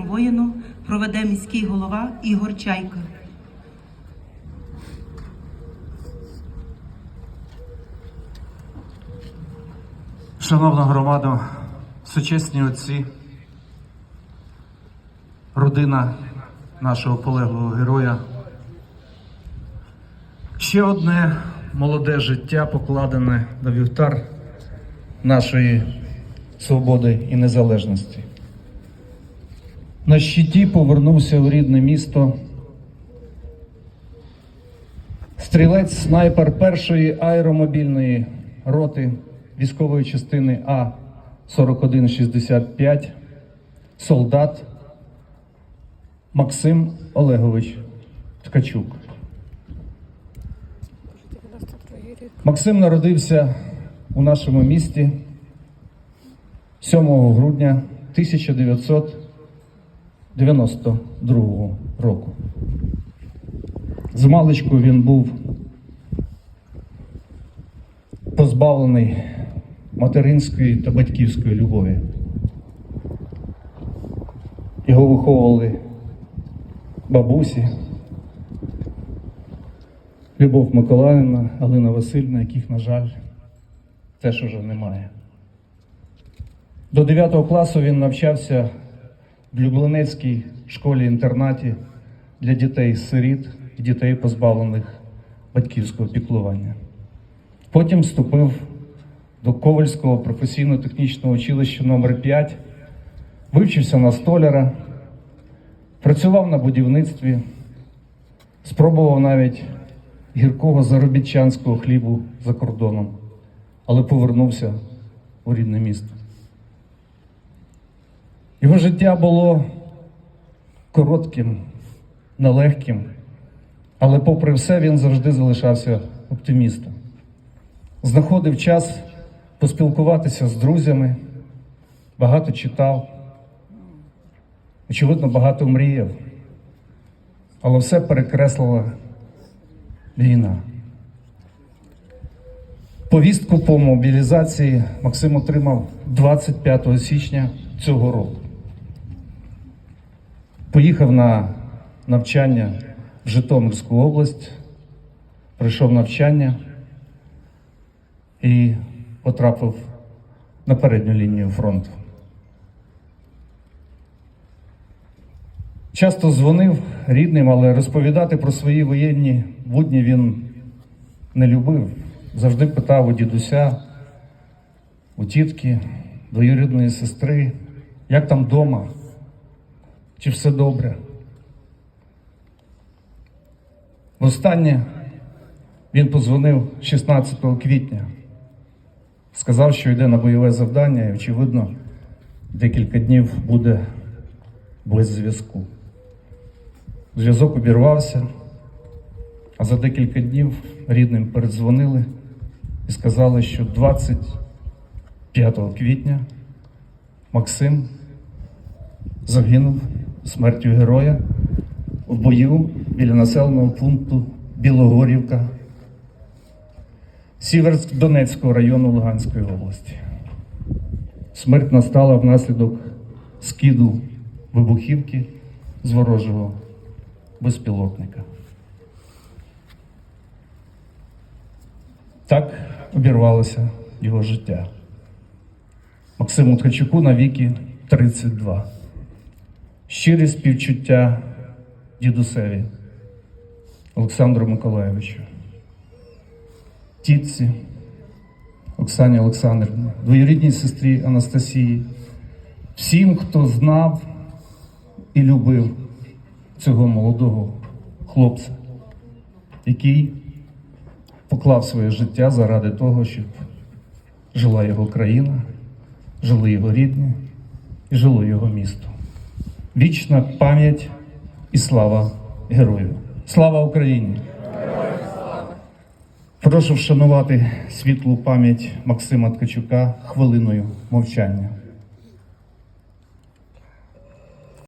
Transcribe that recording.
воїну проведе міський голова Ігор Чайка. Шановна громада, сучасні отці, родина нашого полеглого героя. Ще одне молоде життя покладене на вівтар нашої свободи і незалежності. На щиті повернувся у рідне місто. Стрілець снайпер першої аеромобільної роти військової частини А 4165, солдат Максим Олегович Ткачук. Максим народився у нашому місті 7 грудня 1992 року. З маличку він був позбавлений материнської та батьківської любові. Його виховували бабусі, Любов Миколаївна, Галина Васильівна, яких, на жаль, теж уже немає. До 9 класу він навчався в Люблинецькій школі-інтернаті для дітей-сиріт і дітей, позбавлених батьківського піклування. Потім вступив до Ковальського професійно-технічного училища номер 5 вивчився на столяра, працював на будівництві, спробував навіть гіркого заробітчанського хлібу за кордоном, але повернувся у рідне місто. Його життя було коротким, нелегким, але попри все він завжди залишався оптимістом. Знаходив час поспілкуватися з друзями, багато читав, очевидно, багато мріяв, але все перекреслила війна. Повістку по мобілізації Максим отримав 25 січня цього року. Поїхав на навчання в Житомирську область, пройшов навчання і потрапив на передню лінію фронту. Часто дзвонив рідним, але розповідати про свої воєнні будні він не любив. Завжди питав у дідуся, у тітки, двоюрідної сестри, як там вдома, чи все добре. Востаннє він позвонив 16 квітня, сказав, що йде на бойове завдання і, очевидно, декілька днів буде без зв'язку. Зв'язок обірвався, а за декілька днів рідним передзвонили і сказали, що 25 квітня Максим загинув смертю героя в бою біля населеного пункту Білогорівка Сіверськ Донецького району Луганської області. Смерть настала внаслідок скиду вибухівки з ворожого безпілотника. Так обірвалося його життя. Максиму Ткачуку на віки 32. Щирі співчуття дідусеві Олександру Миколаєвичу, тітці Оксані Олександрівні, двоюрідній сестрі Анастасії, всім, хто знав і любив цього молодого хлопця, який поклав своє життя заради того, щоб жила його країна, жили його рідні і жило його місто. Вічна пам'ять і слава герою. Слава Україні! Прошу вшанувати світлу пам'ять Максима Ткачука хвилиною мовчання.